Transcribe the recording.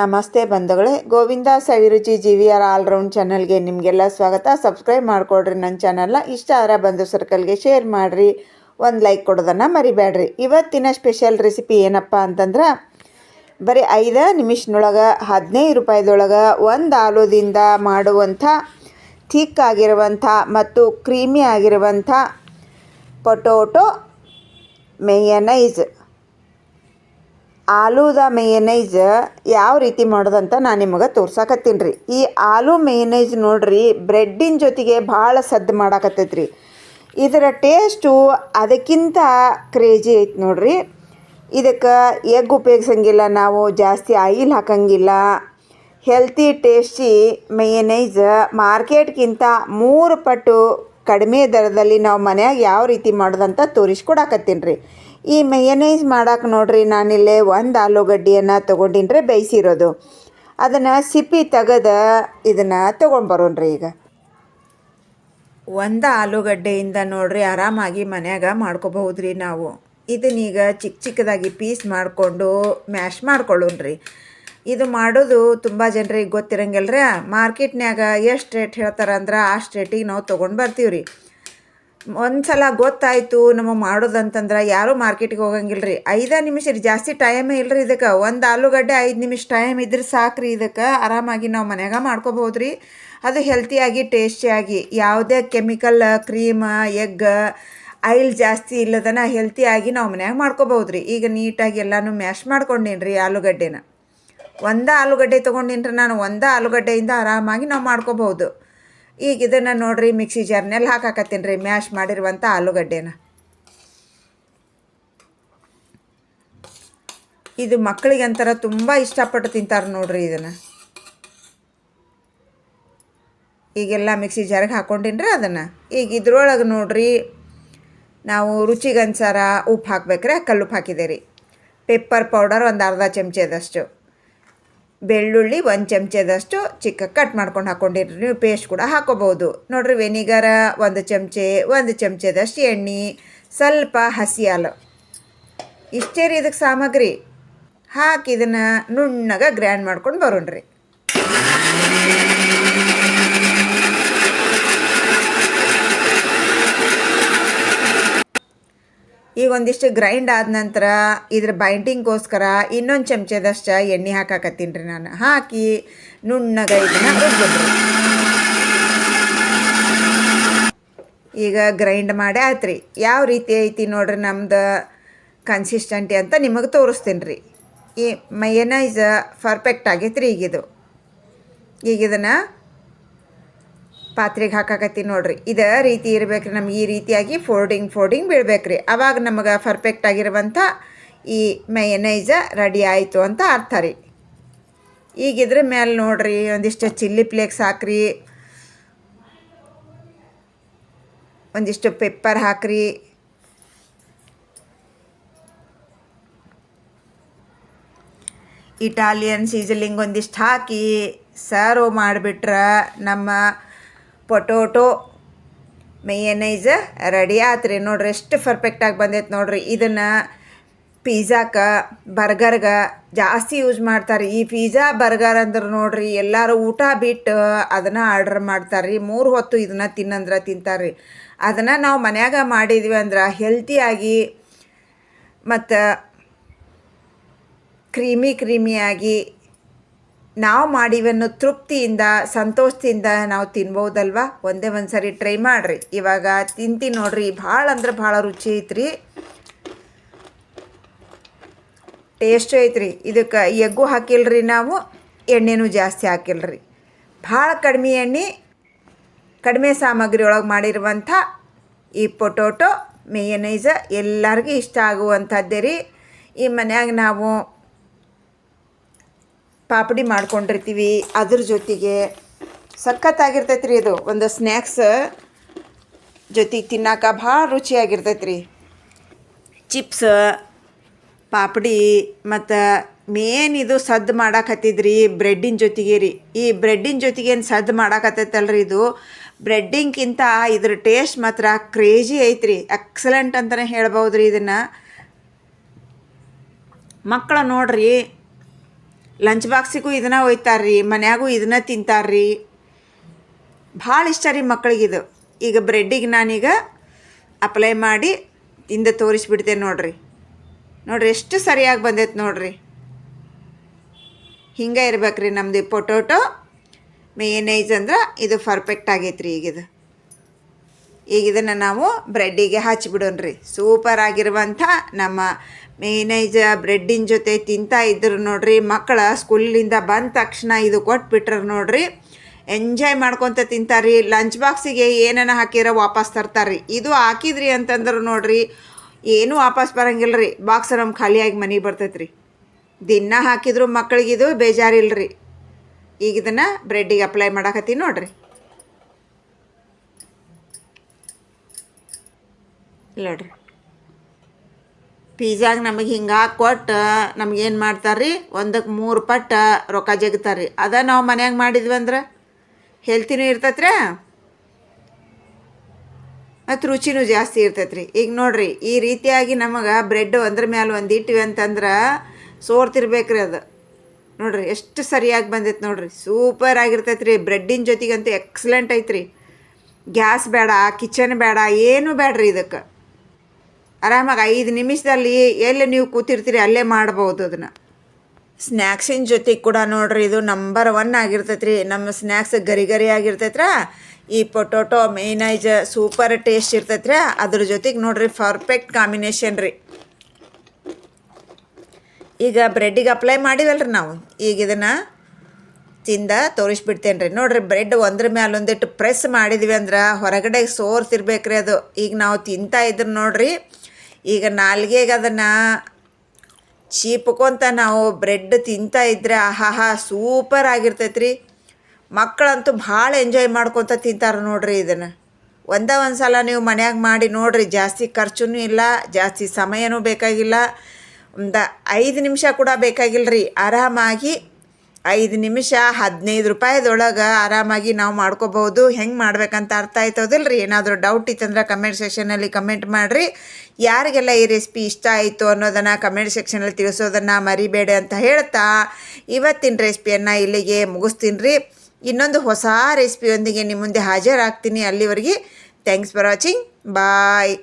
ನಮಸ್ತೆ ಬಂಧುಗಳೇ, Govinda Saviruchi G V R all round ಚಾನಲ್ಗೆ ನಿಮಗೆಲ್ಲ ಸ್ವಾಗತ. ಸಬ್ಸ್ಕ್ರೈಬ್ ಮಾಡಿಕೊಡ್ರಿ ನನ್ನ ಚಾನಲ್ನ. ಇಷ್ಟ ಆದ್ರೆ ಬಂಧು ಸರ್ಕಲ್ಗೆ ಶೇರ್ ಮಾಡಿರಿ. ಒಂದು ಲೈಕ್ ಕೊಡೋದನ್ನು ಮರಿಬೇಡ್ರಿ ಇವತ್ತಿನ ಸ್ಪೆಷಲ್ ರೆಸಿಪಿ ಏನಪ್ಪ ಅಂತಂದ್ರೆ, ಬರೀ ಐದು ನಿಮಿಷನೊಳಗೆ, ಹದಿನೈದು ರೂಪಾಯಿದೊಳಗೆ ಒಂದು ಆಲೂದಿಂದ ಮಾಡುವಂಥ ಥಿಕ್ ಆಗಿರುವಂಥ ಮತ್ತು ಕ್ರೀಮಿ ಆಗಿರುವಂಥ ಪೊಟೋಟೊ, ಮೇಯನೈಸ್. ಆಲೂದ ಮೇಯನೈಸ್ ಯಾವ ರೀತಿ ಮಾಡೋದಂತ ನಾನು ನಿಮಗೆ ತೋರ್ಸಾಕತ್ತೀನಿ ರೀ. ಈ ಆಲೂ ಮೇಯನೈಸ್ ನೋಡ್ರಿ ಬ್ರೆಡ್ಡಿನ ಜೊತೆಗೆ ಭಾಳ ಸದ್ದು ಮಾಡಾಕತ್ತೈತ್ರಿ. ಇದರ ಟೇಸ್ಟು ಅದಕ್ಕಿಂತ ಕ್ರೇಜಿ ಐತೆ ನೋಡ್ರಿ. ಇದಕ್ಕೆ ಎಗ್ ಉಪಯೋಗಿಸಂಗಿಲ್ಲ ನಾವು, ಜಾಸ್ತಿ ಆಯಿಲ್ ಹಾಕಂಗಿಲ್ಲ. ಹೆಲ್ತಿ ಟೇಸ್ಟಿ ಮೇಯನೈಸ್ ಮಾರ್ಕೆಟ್ಗಿಂತ ಮೂರು ಪಟ್ಟು ಕಡಿಮೆ ದರದಲ್ಲಿ ನಾವು ಮನೆಯಾಗ ಯಾವ ರೀತಿ ಮಾಡೋದಂತ ತೋರಿಸ್ಕೊಡಾಕತ್ತೀನಿ ರೀ. ಈ ಮೆಯನೈಸ್ ಮಾಡಕ್ಕೆ ನೋಡ್ರಿ, ನಾನಿಲ್ಲೇ ಒಂದು ಆಲೂಗಡ್ಡೆಯನ್ನು ತೊಗೊಂಡಿನ್ರೆ, ಬೇಯಿಸಿರೋದು. ಅದನ್ನು ಸಿಪ್ಪಿ ತೆಗೆದ ಇದನ್ನು ತೊಗೊಂಡ್ಬರೋಣ್ರಿ ಈಗ. ಒಂದು ಆಲೂಗಡ್ಡೆಯಿಂದ ನೋಡ್ರಿ, ಆರಾಮಾಗಿ ಮನ್ಯಾಗ ಮಾಡ್ಕೋಬಹುದ್ರಿ ನಾವು. ಇದನ್ನೀಗ ಚಿಕ್ಕ ಚಿಕ್ಕದಾಗಿ ಪೀಸ್ ಮಾಡಿಕೊಂಡು ಮ್ಯಾಶ್ ಮಾಡ್ಕೊಳ್ಳೋಣ್ರಿ. ಇದು ಮಾಡೋದು ತುಂಬ ಜನರಿಗೆ ಗೊತ್ತಿರಂಗಿಲ್ಲ ಮಾರ್ಕೆಟ್ನ್ಯಾಗ ಎಷ್ಟು ರೇಟ್ ಹೇಳ್ತಾರಂದ್ರೆ, ಅಷ್ಟು ರೇಟಿಗೆ ನಾವು ತೊಗೊಂಡು ರೀ ಒಂದು ಸಲ ಗೊತ್ತಾಯಿತು ನಮಗೆ ಮಾಡೋದಂತಂದ್ರೆ ಯಾರೂ ಮಾರ್ಕೆಟಿಗೆ ಹೋಗಂಗಿಲ್ಲ ಐದು ನಿಮಿಷ ರೀ, ಜಾಸ್ತಿ ಟೈಮೇ ಇಲ್ಲ ರೀ ಇದಕ್ಕೆ. ಒಂದು ಆಲೂಗಡ್ಡೆ ಐದು ನಿಮಿಷ ಟೈಮ್ ಇದ್ರೆ ಸಾಕು ರೀ ಇದಕ್ಕೆ. ಆರಾಮಾಗಿ ನಾವು ಮನ್ಯಾಗ ಮಾಡ್ಕೋಬೋದು ರೀ ಅದು ಹೆಲ್ತಿಯಾಗಿ ಟೇಸ್ಟಿಯಾಗಿ ಯಾವುದೇ ಕೆಮಿಕಲ್ ಕ್ರೀಮ್ ಎಗ್ ಆಯಿಲ್ ಜಾಸ್ತಿ ಇಲ್ಲದನ ಹೆಲ್ತಿಯಾಗಿ ನಾವು ಮನ್ಯಾಗ ಮಾಡ್ಕೋಬೋದು ರೀ ಈಗ ನೀಟಾಗಿ ಎಲ್ಲನೂ ಮ್ಯಾಶ್ ಮಾಡ್ಕೊಂಡೀನಿ ಆಲೂಗಡ್ಡೆನ. ಒಂದೇ ಆಲೂಗಡ್ಡೆ ತೊಗೊಂಡಿನ್ರಿ ನಾನು. ಒಂದೇ ಆಲೂಗಡ್ಡೆಯಿಂದ ಆರಾಮಾಗಿ ನಾವು ಮಾಡ್ಕೋಬೋದು ಈಗ ಇದನ್ನು ನೋಡ್ರಿ ಮಿಕ್ಸಿ ಜಾರ್ನಲ್ಲಿ ಹಾಕಾಕತ್ತೀನಿ ರೀ ಮ್ಯಾಶ್ ಮಾಡಿರುವಂಥ ಆಲೂಗಡ್ಡೆನ. ಇದು ಮಕ್ಕಳಿಗೆ ಅಂತರ ತುಂಬ ಇಷ್ಟಪಟ್ಟು ತಿಂತಾರೆ ನೋಡ್ರಿ ಇದನ್ನು. ಈಗೆಲ್ಲ ಮಿಕ್ಸಿ ಜಾರಿಗೆ ಹಾಕೊಂಡಿನ್ರಿ ಅದನ್ನು. ಈಗ ಇದ್ರೊಳಗೆ ನೋಡ್ರಿ ನಾವು ರುಚಿಗನುಸಾರ ಉಪ್ಪು ಹಾಕ್ಬೇಕ್ರೆ ಕಲ್ಲುಪ್ಪು ಹಾಕಿದೆ ರೀ ಪೆಪ್ಪರ್ ಪೌಡರ್ ಒಂದು ಅರ್ಧ ಚಮಚದಷ್ಟು ಬೆಳ್ಳುಳ್ಳಿ ಒಂದು ಚಮಚದಷ್ಟು ಚಿಕ್ಕ ಕಟ್ ಮಾಡ್ಕೊಂಡು ಹಾಕ್ಕೊಂಡಿರಿ ನೀವು ಪೇಸ್ಟ್ ಕೂಡ ಹಾಕೋಬಹುದು. ನೋಡ್ರಿ ವೆನಿಗರ ಒಂದು ಚಮಚೆ, ಒಂದು ಚಮಚದಷ್ಟು ಎಣ್ಣೆ, ಸ್ವಲ್ಪ ಹಸಿ ಹಾಲು. ಇಷ್ಟೇ ರೀ ಇದಕ್ಕೆ ಸಾಮಗ್ರಿ. ಹಾಕಿ ಇದನ್ನು ನುಣ್ಣಗೆ ಗ್ರ್ಯಾಂಡ್ ಮಾಡ್ಕೊಂಡು ಬರೋಣ್ರಿ. ಈಗ ಒಂದಿಷ್ಟು ಗ್ರೈಂಡ್ ಆದ ನಂತರ ಇದ್ರ ಬೈಂಡಿಂಗ್ಗೋಸ್ಕರ ಇನ್ನೊಂದು ಚಮಚದಷ್ಟು ಎಣ್ಣೆ ಹಾಕಾಕತ್ತೀನಿ ರೀ ನಾನು. ಹಾಕಿ ನುಣ್ಣಗೆ ಇದನ್ನ ರುಬ್ಬಿದ್ರಿ ಈಗ ಗ್ರೈಂಡ್ ಮಾಡಿ ಆಯ್ತು ರೀ ಯಾವ ರೀತಿ ಐತಿ ನೋಡ್ರಿ ನಮ್ದು ಕನ್ಸಿಸ್ಟೆಂಟಿ ಅಂತ ನಿಮಗೆ ತೋರಿಸ್ತೀನಿ ರೀ. ಈ ಮಯನೈಸ್ ಪರ್ಫೆಕ್ಟ್ ಆಗೈತೆ ರೀ ಈಗಿದು ಈಗ ಇದನ್ನು ಪಾತ್ರೆಗೆ ಹಾಕಾಕತ್ತಿ ನೋಡ್ರಿ. ಇದೇ ರೀತಿ ಇರ್ಬೇಕು ರೀ ನಮ್ಗೆ ಈ ರೀತಿಯಾಗಿ ಫೋಲ್ಡಿಂಗ್ ಫೋಲ್ಡಿಂಗ್ ಬೀಳ್ಬೇಕ್ರಿ. ಅವಾಗ ನಮಗೆ ಪರ್ಫೆಕ್ಟ್ ಆಗಿರುವಂಥ ಈ ಮೆಯನೈಜ ರೆಡಿ ಆಯಿತು ಅಂತ ಅರ್ಥ ರೀ. ಈಗ ಇದ್ರ ಮೇಲೆ ನೋಡ್ರಿ, ಒಂದಿಷ್ಟು ಚಿಲ್ಲಿ ಫ್ಲೇಕ್ಸ್ ಹಾಕ್ರಿ. ಒಂದಿಷ್ಟು ಪೆಪ್ಪರ್ ಹಾಕ್ರಿ. ಇಟಾಲಿಯನ್ ಸೀಸಲಿಂಗ್ ಒಂದಿಷ್ಟು ಹಾಕಿ ಸರ್ವ್ ಮಾಡಿಬಿಟ್ರೆ ನಮ್ಮ ಪೊಟೋಟೊ ಮೇಯನೈಸ್ ರೆಡಿ ಆತ್ರಿ. ನೋಡ್ರಿ, ಎಷ್ಟು ಪರ್ಫೆಕ್ಟಾಗಿ ಬಂದೈತೆ ನೋಡ್ರಿ. ಇದನ್ನು ಪಿಝಾಕ್ಕೆ ಬರ್ಗರ್ಗೆ ಜಾಸ್ತಿ ಯೂಸ್ ಮಾಡ್ತಾರೆ. ಈ ಪಿಝಾ ಬರ್ಗರ್ ಅಂದ್ರೆ ನೋಡ್ರಿ, ಎಲ್ಲರೂ ಊಟ ಬಿಟ್ಟು ಅದನ್ನು ಆರ್ಡ್ರ್ ಮಾಡ್ತಾರೆ ರೀ ಮೂರು ಹೊತ್ತು ಇದನ್ನು ತಿನ್ನಂದ್ರೆ ತಿಂತಾರೆ ರೀ ಅದನ್ನು ನಾವು ಮನ್ಯಾಗ ಮಾಡಿದ್ವಿ ಅಂದ್ರೆ ಹೆಲ್ತಿಯಾಗಿ ಮತ್ತು ಕ್ರೀಮಿ ಕ್ರೀಮಿಯಾಗಿ ನಾವು ಮಾಡಿವನ್ನು ತೃಪ್ತಿಯಿಂದ, ಸಂತೋಷದಿಂದ ನಾವು ತಿನ್ಬೋದಲ್ವ ಒಂದೇ ಒಂದು ಸರಿ ಟ್ರೈ ಮಾಡಿರಿ. ಇವಾಗ ತಿಂತಿ ನೋಡ್ರಿ, ಭಾಳ ಅಂದ್ರೆ ಭಾಳ ರುಚಿ ಐತ್ರಿ. ಟೇಸ್ಟು ಐತ್ರಿ. ಇದಕ್ಕೆ ಎಗ್ಗು ಹಾಕಿಲ್ರಿ ನಾವು, ಎಣ್ಣೆನೂ ಜಾಸ್ತಿ ಹಾಕಿಲ್ರಿ. ಭಾಳ ಕಡಿಮೆ ಎಣ್ಣೆ, ಕಡಿಮೆ ಸಾಮಗ್ರಿ ಒಳಗೆ ಮಾಡಿರುವಂಥ ಈ ಪೊಟೋಟೊ ಮೇಯನೈಸ ಎಲ್ಲರಿಗೂ ಇಷ್ಟ ಆಗುವಂಥದ್ದೇ ರೀ. ಈ ಮನ್ಯಾಗ ನಾವು ಪಾಪಡಿ ಮಾಡ್ಕೊಂಡಿರ್ತೀವಿ ಅದ್ರ ಜೊತೆಗೆ ಸಖತ್ತಾಗಿರ್ತೈತೆ ರೀ ಇದು ಒಂದು ಸ್ನ್ಯಾಕ್ಸ್ ಜೊತೆಗೆ ತಿನ್ನಾಕ ಭಾಳ ರುಚಿಯಾಗಿರ್ತೈತೆ ರೀ ಚಿಪ್ಸ್, ಪಾಪಡಿ ಮತ್ತು ಮೇನ್ ಇದು ಸದ್ದು ಮಾಡಾಕತ್ತಿದ್ರಿ ಬ್ರೆಡ್ಡಿನ ಜೊತೆಗೆ ರೀ. ಈ ಬ್ರೆಡ್ಡಿನ ಜೊತೆಗೆ ಏನು ಸದ್ದು ಮಾಡಾಕತ್ತೈತಲ್ರಿ ಇದು? ಬ್ರೆಡ್ಡಿಂಗ್ಕಿಂತ ಇದ್ರ ಟೇಸ್ಟ್ ಮಾತ್ರ ಕ್ರೇಜಿ ಐತ್ರಿ. ಎಕ್ಸಲೆಂಟ್ ಅಂತಲೇ ಹೇಳ್ಬೋದು ರೀ ಇದನ್ನು. ಮಕ್ಕಳು ನೋಡ್ರಿ ಲಂಚ್ ಬಾಕ್ಸಿಗೂ ಇದನ್ನ ಒಯ್ತಾರ್ರಿ, ಮನ್ಯಾಗೂ ಇದನ್ನ ತಿಂತಾರ್ರಿ. ಭಾಳ ಇಷ್ಟ ರೀ ಮಕ್ಕಳಿಗಿದು ಈಗ ಬ್ರೆಡ್ಡಿಗೆ ನಾನೀಗ ಅಪ್ಲೈ ಮಾಡಿ ಹಿಂದೆ ತೋರಿಸ್ಬಿಡ್ತೇನೆ ನೋಡ್ರಿ. ನೋಡ್ರಿ ಎಷ್ಟು ಸರಿಯಾಗಿ ಬಂದೈತೆ ನೋಡ್ರಿ. ಹಿಂಗೆ ಇರ್ಬೇಕ್ರಿ ನಮ್ದು ಪೊಟೊಟೊ ಮೇಯನೈಸ್ ಅಂದ್ರೆ ಇದು ಪರ್ಫೆಕ್ಟ್ ಆಗೈತ್ರಿ ಈಗಿದು ಈಗ ಇದನ್ನು ನಾವು ಬ್ರೆಡ್ಡಿಗೆ ಹಚ್ಚಿಬಿಡೋಣ್ರಿ ಸೂಪರ್ ಆಗಿರುವಂಥ ನಮ್ಮ ಮೇನೈಜ ಬ್ರೆಡ್ಡಿನ ಜೊತೆ ತಿಂತಾ ಇದ್ರು ನೋಡ್ರಿ. ಮಕ್ಕಳ ಸ್ಕೂಲಿಂದ ಬಂದ ತಕ್ಷಣ ಇದು ಕೊಟ್ಬಿಟ್ರೆ ನೋಡ್ರಿ. ಎಂಜಾಯ್ ಮಾಡ್ಕೊತ ತಿಂತಾರ್ರಿ. ಲಂಚ್ ಬಾಕ್ಸಿಗೆ ಏನನ್ನ ಹಾಕಿರೋ ವಾಪಸ್ ತರ್ತಾರ್ರಿ. ಇದು ಹಾಕಿದ್ರಿ ಅಂತಂದ್ರೆ ನೋಡ್ರಿ. ಏನೂ ವಾಪಸ್ ಬರಂಗಿಲ್ಲ ರೀ ಬಾಕ್ಸ್ ನಮ್ಮ ಖಾಲಿಯಾಗಿ ಮನೆಗೆ ಬರ್ತೈತ್ರಿ. ದಿನ ಹಾಕಿದ್ರು ಮಕ್ಕಳಿಗಿದು ಬೇಜಾರಿಲ್ರಿ. ಈಗ ಇದನ್ನು ಬ್ರೆಡ್ಡಿಗೆ ಅಪ್ಲೈ ಮಾಡಾಕತ್ತೀನಿ ನೋಡ್ರಿ. ನೋಡ್ರಿ ಪಿಜ್ಜಾಗ ನಮಗೆ ಹಿಂಗೆ ಕೊಟ್ಟು ನಮಗೇನು ಮಾಡ್ತಾರೆ ರೀ ಒಂದಕ್ಕೆ ಮೂರು ಪಟ್ಟು ರೊಕ್ಕ ಜಗ್ತಾರೆ ರೀ ಅದ ನಾವು ಮನ್ಯಾಗ ಮಾಡಿದ್ವಿ ಅಂದ್ರೆ? ಹೆಲ್ತಿನೂ ಇರ್ತೈತ್ರಿ ಮತ್ತು ರುಚಿನೂ ಜಾಸ್ತಿ ಇರ್ತೈತೆ ಈಗ ನೋಡಿರಿ, ಈ ರೀತಿಯಾಗಿ ನಮಗೆ ಬ್ರೆಡ್ ಒಂದ್ರ ಮೇಲೆ ಒಂದು ಇಟ್ವಿ ಅಂತಂದ್ರೆ ಸೋರ್ತಿರ್ಬೇಕು ರೀ ಅದು. ನೋಡಿರಿ, ಎಷ್ಟು ಸರಿಯಾಗಿ ಬಂದೈತೆ ನೋಡಿರಿ. ಸೂಪರ್ ಆಗಿರ್ತೈತೆ ರೀ ಬ್ರೆಡ್ಡಿನ ಜೊತೆಗಂತೂ ಎಕ್ಸಲೆಂಟ್ ಐತ್ರಿ. ಗ್ಯಾಸ್ ಬೇಡ, ಕಿಚನ್ ಬೇಡ, ಏನೂ ಬೇಡ್ರಿ ಇದಕ್ಕೆ. ಆರಾಮಾಗಿ ಐದು ನಿಮಿಷದಲ್ಲಿ ಎಲ್ಲಿ ನೀವು ಕೂತಿರ್ತೀರಿ ಅಲ್ಲೇ ಮಾಡ್ಬೋದು ಅದನ್ನು. ಸ್ನ್ಯಾಕ್ಸಿನ ಜೊತೆಗೆ ಕೂಡ ನೋಡ್ರಿ, ಇದು ನಂಬರ್ ಒನ್ ಆಗಿರ್ತೈತೆ ರೀ ನಮ್ಮ ಸ್ನ್ಯಾಕ್ಸ್ ಗರಿ ಗರಿ ಆಗಿರ್ತೈತ್ರ? ಈ ಪೊಟೊಟೊ ಮೇನೈಜ್ ಸೂಪರ್ ಟೇಸ್ಟ್ ಇರ್ತೈತ್ರಿ? ಅದ್ರ ಜೊತೆಗೆ ನೋಡ್ರಿ ಪರ್ಫೆಕ್ಟ್ ಕಾಂಬಿನೇಷನ್ ರೀ. ಈಗ ಬ್ರೆಡ್ಡಿಗೆ ಅಪ್ಲೈ ಮಾಡಿವಲ್ರಿ ನಾವು. ಈಗ ಇದನ್ನು ತಿಂದ ತೋರಿಸ್ಬಿಡ್ತೇನೆ ರೀ. ನೋಡ್ರಿ ಬ್ರೆಡ್ ಒಂದ್ರ ಮೇಲೆ ಒಂದಿಟ್ಟು ಪ್ರೆಸ್ ಮಾಡಿದ್ವಿ ಅಂದ್ರೆ ಹೊರಗಡೆ ಸೋರ್ಸಿರ್ಬೇಕ್ರಿ ಅದು. ಈಗ ನಾವು ತಿಂತಾ ಇದ್ರೆ ನೋಡ್ರಿ ಈಗ ನಾಲ್ಗೆಗೆ ಅದನ್ನು ಚೀಪ್ಕೊಂತ ನಾವು ಬ್ರೆಡ್ ತಿಂತಾ ಇದ್ರೆ ಆಹಾಹಾ ಸೂಪರ್ ಆಗಿರ್ತೈತೆ ರೀ ಮಕ್ಕಳಂತೂ ಭಾಳ ಎಂಜಾಯ್ ಮಾಡ್ಕೊತ ತಿಂತಾರೆ ನೋಡ್ರಿ ಇದನ್ನು. ಒಂದೇ ಒಂದು ಸಲ ನೀವು ಮನ್ಯಾಗ ಮಾಡಿ ನೋಡ್ರಿ, ಜಾಸ್ತಿ ಖರ್ಚೂ ಇಲ್ಲ, ಜಾಸ್ತಿ ಸಮಯನೂ ಬೇಕಾಗಿಲ್ಲ. ಒಂದು ಐದು ನಿಮಿಷ ಕೂಡ ಬೇಕಾಗಿಲ್ಲ ರೀ ಆರಾಮಾಗಿ ಐದು ನಿಮಿಷ, ಹದಿನೈದು ರೂಪಾಯಿದೊಳಗೆ ಆರಾಮಾಗಿ ನಾವು ಮಾಡ್ಕೋಬೋದು ಹೆಂಗೆ ಮಾಡ್ಬೇಕಂತ ಅರ್ಥ ಆಯ್ತದಿಲ್ಲ ರೀ ಏನಾದರೂ ಡೌಟ್ ಇತ್ತಂದ್ರೆ ಕಮೆಂಟ್ ಸೆಕ್ಷನಲ್ಲಿ ಕಮೆಂಟ್ ಮಾಡಿರಿ. ಯಾರಿಗೆಲ್ಲ ಈ ರೆಸಿಪಿ ಇಷ್ಟ ಆಯಿತು ಅನ್ನೋದನ್ನು ಕಮೆಂಟ್ ಸೆಕ್ಷನಲ್ಲಿ ತಿಳಿಸೋದನ್ನು ಮರಿಬೇಡಿ ಅಂತ ಹೇಳ್ತಾ ಇವತ್ತಿನ ರೆಸಿಪಿಯನ್ನು ಇಲ್ಲಿಗೆ ಮುಗಿಸ್ತೀನಿ ರೀ ಇನ್ನೊಂದು ಹೊಸ ರೆಸಿಪಿಯೊಂದಿಗೆ ನಿಮ್ಮ ಮುಂದೆ ಹಾಜರಾಗ್ತೀನಿ ಅಲ್ಲಿವರೆಗೆ. Thanks for watching bye